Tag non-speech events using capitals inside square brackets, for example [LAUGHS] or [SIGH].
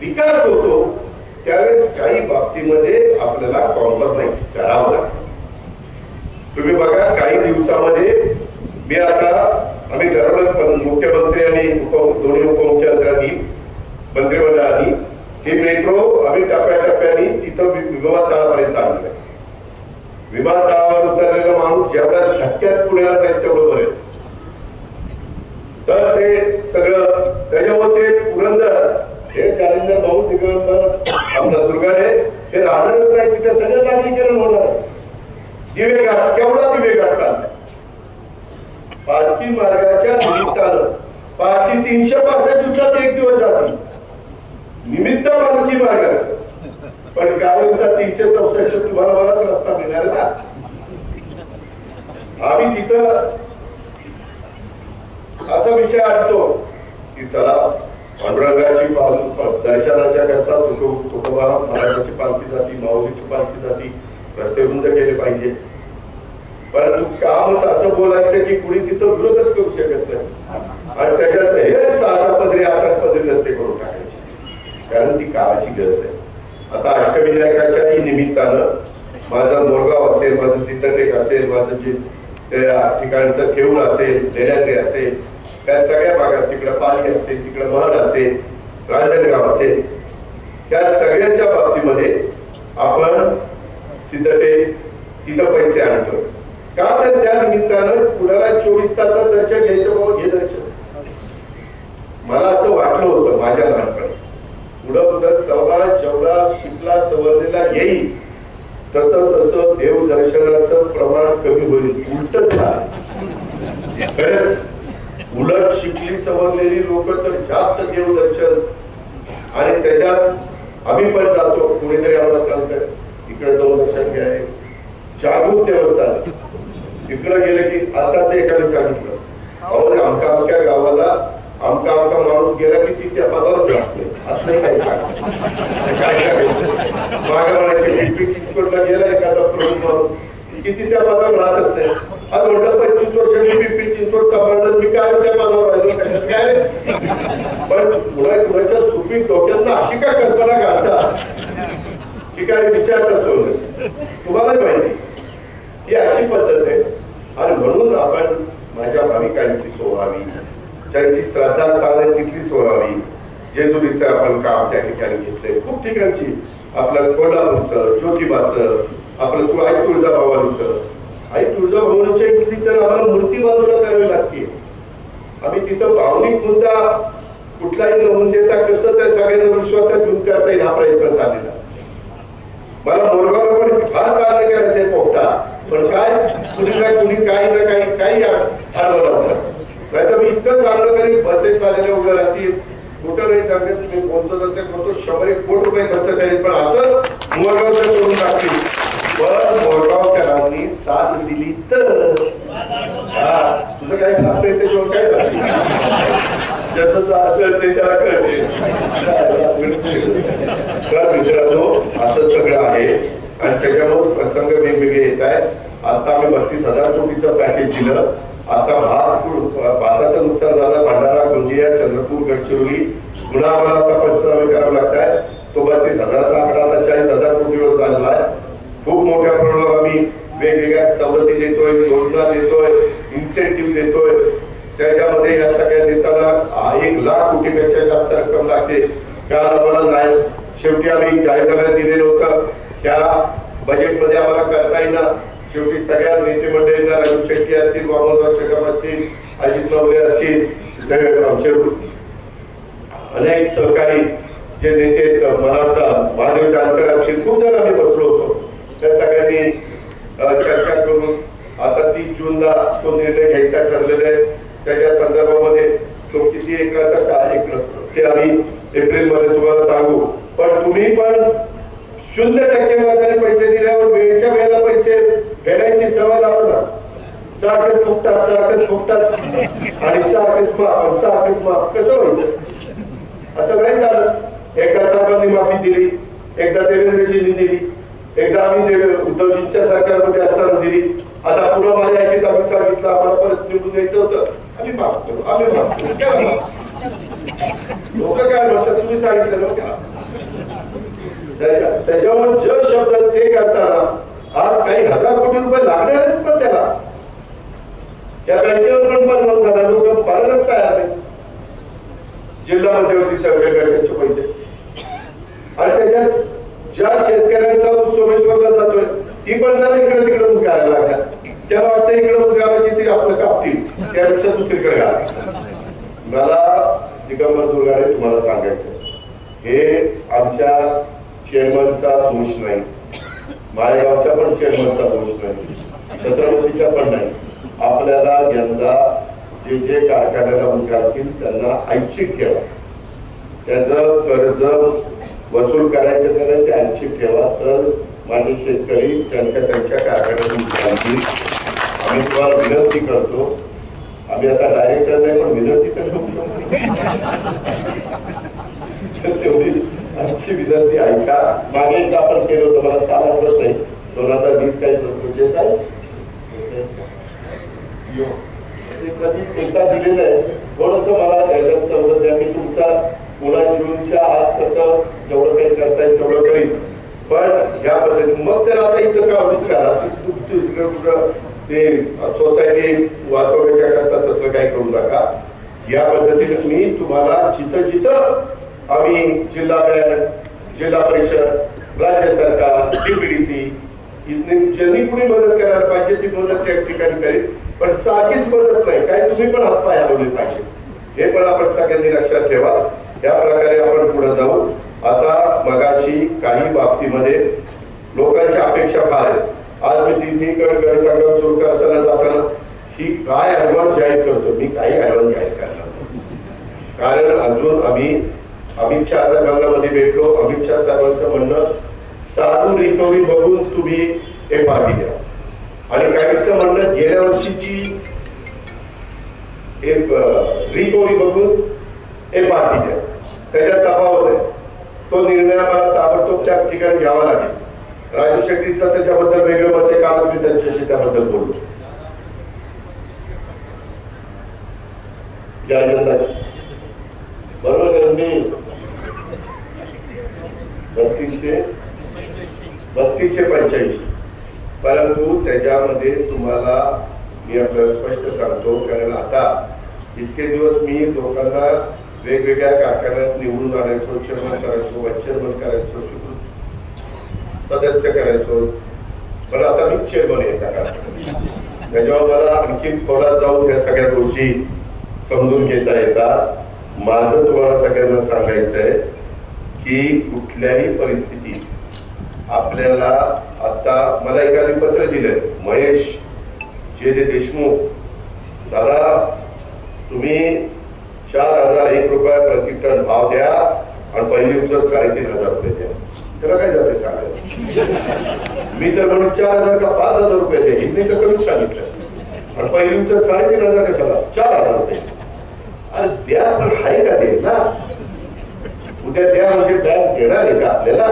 विकास होतो त्यावेळेस काही बाबतीमध्ये आपल्याला कॉम्प्रोमाइज करावं लागतं. तुम्ही बघा काही दिवसामध्ये मी आता आम्ही ठरवलं पण मुख्यमंत्री आणि उप दोन्ही उपमुख्यमंत्र्यांनी मंत्रिमंडळाने ही मेट्रो आम्ही टप्प्याटप्प्याने तिथं विमानतळापर्यंत आणलं विमानतळावर उतरलेला माणूस जेवढ्या झटक्यात पुण्याला जाईल तेवढं बरं तर ते सगळं त्याच्यामुळे ते पुरंदर हे जालिंदर भाऊ दिगंबर आपला दुर्गाडे हे राहणारच नाही तिथे सगळं नागरीकरण होणार दिवेगार केवढा दिवेगार चाललाय? पालखी मार्गाच्या निमित्तानं पालखी तीनशे पासष्ट दिवसात एक दिवस जाते. निमित्त पालखी मार्गाचं. पण गावाचा तीनशे चौसष्ट तुम्हाला बराच रस्ता मिळणार ना? आम्ही तिथं असा विषय आणतो की चला पांडुरंगाची दर्शनाच्या करता तुकोबा महाराजाची पालखी जाती माऊलीची पालखी जाती रस्ते रुंद केले पाहिजे. परंतु कामच असं बोलायचं की कुणी तिथं विरोधच करू शकत नाही. आणि त्याच्यात हे सहा पदरी आठ पदरी रस्ते करून टाकायचे. कारण ती काळाची गरज आहे. आता अष्टविनायकाच्याही निमित्तानं माझा मोरगाव असेल माझं तिथं एक असेल माझं जे त्या ठिकाणचं केऊर असेल लेण्याद्री असेल त्या सगळ्या भागात तिकडं पाली असेल तिकडं महड असेल रांजणगाव असेल त्या सगळ्याच्या बाबतीमध्ये आपण सिद्धटे तिथं पैसे आणतो. का तर त्या निमित्तानं कुणाला चोवीस तासात दर्शन घ्यायचं बाबा घे दर्शन. मला असं वाटलं होतं माझ्या लहानपणी पुढं पुढं सव्वा चौदा शिकला सवरलेला येईल तसं तसं देव दर्शनाचं प्रमाण कमी होईल. उलट खरंच उलट शिकली समजलेली लोक तर जास्त देव दर्शन. आणि त्याच्यात आम्ही पण जातो. कुणीतरी आम्हाला सांगतंय इकडे जाऊन दर्शन घ्या जागृत देवस्थान. इकडे गेलं की आताच एकाने सांगितलं अहो आमच्या आमच्या गावाला आमका आमका माणूस गेला की ती त्या पदावर लागते असं नाही काही सांग काय करायचं मागे म्हणायचे पिंपरी गेला एखादा प्रमुख माणूस. किती त्या पदावर राहतच नाही. आज म्हटलं पंचवीस वर्ष पिंपरी चिंचवड कमांडर मी काय त्या पदावर राहिलो? काय रे? पण कुणा कुणाच्या सुपीक डोक्याचा अशी काय कल्पना काढता? की काय विचार नसतो तुम्हाला माहिती ही अशी पद्धत आहे. आणि म्हणून आपण माझ्या भाविकांची सोडावी त्यांची श्रद्धास्थान साधन तिथली सोहावी जेजुरीचं आपण काम त्या ठिकाणी घेतलंय. खूप ठिकाणची आपलं कोल्हापूरचं ज्योतिबाचं आपलं तू आई तुळजाभवानीचं. आई तुळजाभवानीच्या इथली तर आम्हाला मूर्ती बाजूला करावी लागते. आम्ही तिथं भावनिक मुद्दा कुठलाही नमून देता कसं त्या सगळ्यांना विश्वासात घेऊन करता येईल हा प्रयत्न झालेला. मला मोरगाव पण फार कार्य करायचंय पोपटा पण काय कुणी काय कुणी काही ना काही काही अडवलं नाही तर मी इतकं चांगलं करी बसेस आलेल्या उभ्या राहतील. कुठं नाही सांगत तुम्ही बोलतो जसे कोणतं शंभर एक कोटी रुपये खर्च करेल पण असं मोरगाव जर करून टाकतील. पण मोरगावकरांनी साथ दिली तर. हा तुझं काय साथ मिळते किंवा काय झालं ज्याचं साथ कळते त्याला कळते. तर मित्रांनो असं सगळं आहे. आणि त्याच्यामुळे प्रसंग वेगवेगळे येत आहेत. आता आम्ही बत्तीस हजार कोटीचं पॅकेज दिलं. आता भात भाताचं नुकसान झालं भंडारा गोंदिया चंद्रपूर गडचिरोली पुन्हा आम्हाला आता पंचनामे करावे लागत आहेत. तो बत्तीस हजारचा आकडा आता चाळीस हजार कोटीवर चालला आहे. खूप मोठ्या प्रमाणावर आम्ही वेगवेगळ्या सवलती देतोय योजना देतोय इन्सेंटिव्ह देतोय. त्याच्यामध्ये या सगळ्या देताना एक लाख कोटीपेक्षा जास्त रक्कम लागते. काल आम्हाला नाही. शेवटी आम्ही जाहीरनाम्यात दिलेलं होतं. त्या बजेटमध्ये आम्हाला करता येईना. शेवटी सगळ्या नेते मंडळींना राजू शेट्टी असतील वामनराव चकम असतील अजित नवले असतील आमचे अनेक सहकारी जे नेते मला वाटतं महादेव जानकर असतील खूप जण आम्ही बसलो होतो त्या सगळ्यांनी अ, चर्चा करून आता तीस जूनला तो निर्णय घ्यायचा ठरलेला आहे त्याच्या संदर्भामध्ये तो किती एकराचा काय एकर ते आम्ही एप्रिलमध्ये तुम्हाला सांगू पण तुम्ही पण शून्य टक्के व्याजाने पैसे दिल्यावर वेळच्या वेळेला पैसे फेडायची सवय लावू ना. सारखेच फुकतात सारखेच फुकतात आणि सारखेच माफ आणि माफ. कसं व्हायचं? असं नाही झालं एकदा साहेबांनी माफी दिली एकदा देवेंद्रजींनी दिली एकदा आम्ही उद्धवजींच्या सरकारमध्ये असताना दिली. आता पुन्हा माझ्या ऐकत आम्ही सांगितलं आम्हाला परत निवडून द्यायचं होतं. आम्ही माफ करू आम्ही माफ करू. लोक काय म्हणतात? तुम्ही सांगितलं ना. त्याच्यावर ज शब्द ते करताना आज काही हजार कोटी रुपये लागणार आहेत पण त्याला. या बँकेवर पण पण म्हणताना लोक भरायलाच तयार नाही जिल्हा मध्यवर्ती सगळे बँकेचे पैसे. आणि त्याच्यात ज्या शेतकऱ्यांचा ऊस सोमेश्वरला जातोय ती पण जरा इकडे तिकडे ऊस घालायला लागल्या. त्याला वाटतं इकडे ऊस घालायची ती आपलं कापतील. त्यापेक्षा दुसरीकडे घाला. मला दिगंबर दुर्गाडे तुम्हाला सांगायचं हे आमच्या चेअरमनचा दोष नाही. माळेगावचा पण चेअरमनचा दोष नाही. छत्रपतीचा पण नाही. आपल्याला यंदा जे जे कारखान्याला उतरतील त्यांना ऐच्छिक ठेवा. त्याचं कर्ज वसूल करायचं त्याला ते ऐच्छिक ठेवा. तर माझे शेतकरी त्यांच्या त्यांच्या कारखान्यातून उतरतील आम्ही तुम्हाला विनंती करतो. आम्ही आता डायरेक्टर नाही पण विनंती करतो. [LAUGHS] तेवढी आजची विनंती ऐका. मागे आपण केलं होतं मला काल आठवत नाही. दोन हजार वीस काही म्हणजे काय एकदा दिलेलं आहे. थोडस मला त्याच्यात समजत द्या. मी तुमचा पुन्हा जूनच्या आत कसं जेवढं काही करता येईल तेवढं करीन. पण या पद्धतीने. मग तर आता इथं का अडीच करा? तुमची इकडे कुठं ते सोसायटी वाचवण्याच्या करता तसं काय करू नका. या पद्धतीने मी तुम्हाला जिथं जिथं आम्ही जिल्हा बँक जिल्हा परिषद राज्य सरकार डीपीडीसी ज्यांनी कुणी मदत करायला पाहिजे ती मदत त्या ठिकाणी करेल. पण सारखीच मदत नाही काय तुम्ही पण हातपाय हलवले पाहिजे. हे पण आपण सगळ्यांनी लक्षात ठेवा. या प्रकारे आपण पुढे जाऊ. आता मगाशी काही बाबतीमध्ये लोकांच्या अपेक्षा फार आहेत आज मी तिन्ही गड गणिताकडे सुरू करताना जाताना ही काय ऍडव्हान्स जाहीर करतो? मी काही ऍडव्हान्स जाहीर करणार कारण अजून आम्ही अमित शहा साहेबांमध्ये भेटलो. अमित शहा साहेबांचं म्हणणं साधू रिकव्हरी बघून तुम्ही हे पाठी द्या आणि काहींचं म्हणणं गेल्या वर्षीची एक रिकव्हरी बघून हे पाठी द्या त्याच्यात तफावत आहे. तो निर्णय आम्हाला ताबडतोब त्या ठिकाणी घ्यावा लागेल. राजू शेट्टीचा त्याच्याबद्दल वेगळं मत आहे काल मी त्यांच्याशी त्याबद्दल बोललो. बरोबर मी बत्तीसशे बत्तीसशे पंच्याऐंशी. परंतु त्याच्यामध्ये तुम्हाला मी आपल्याला स्पष्ट सांगतो कारण आता इतके दिवस मी लोकांना वेगवेगळ्या कारखान्यात निवडून आणायचो चेअरमन करायचो वाईस चेअरमन करायचो सदस्य करायचो. पण आता मी चेअरमन आहे त्या त्याच्यावर मला आणखी खोलात जाऊन या सगळ्या गोष्टी समजून घेता येतात. माझं तुम्हाला सगळ्यांना सांगायचं आहे की कुठल्याही परिस्थितीत आपल्याला आता मला एखादी पत्र दिलंय महेश जे जे देशमुख दादा तुम्ही चार हजार एक रुपया प्रति टन भाव द्या आणि पहिली उचल साडेतीन हजार रुपये द्या. त्याला काय जाते सांगायला? मी तर म्हणून चार हजार का पाच हजार रुपये द्या हिंदी तर कमीच सांगितलं. आणि पहिली उचल साडेतीन हजार कशाला? चार हजार रुपये. अरे द्या पण हाय का दे ना? उद्या द्या म्हणजे बँक देणार आहे का आपल्याला?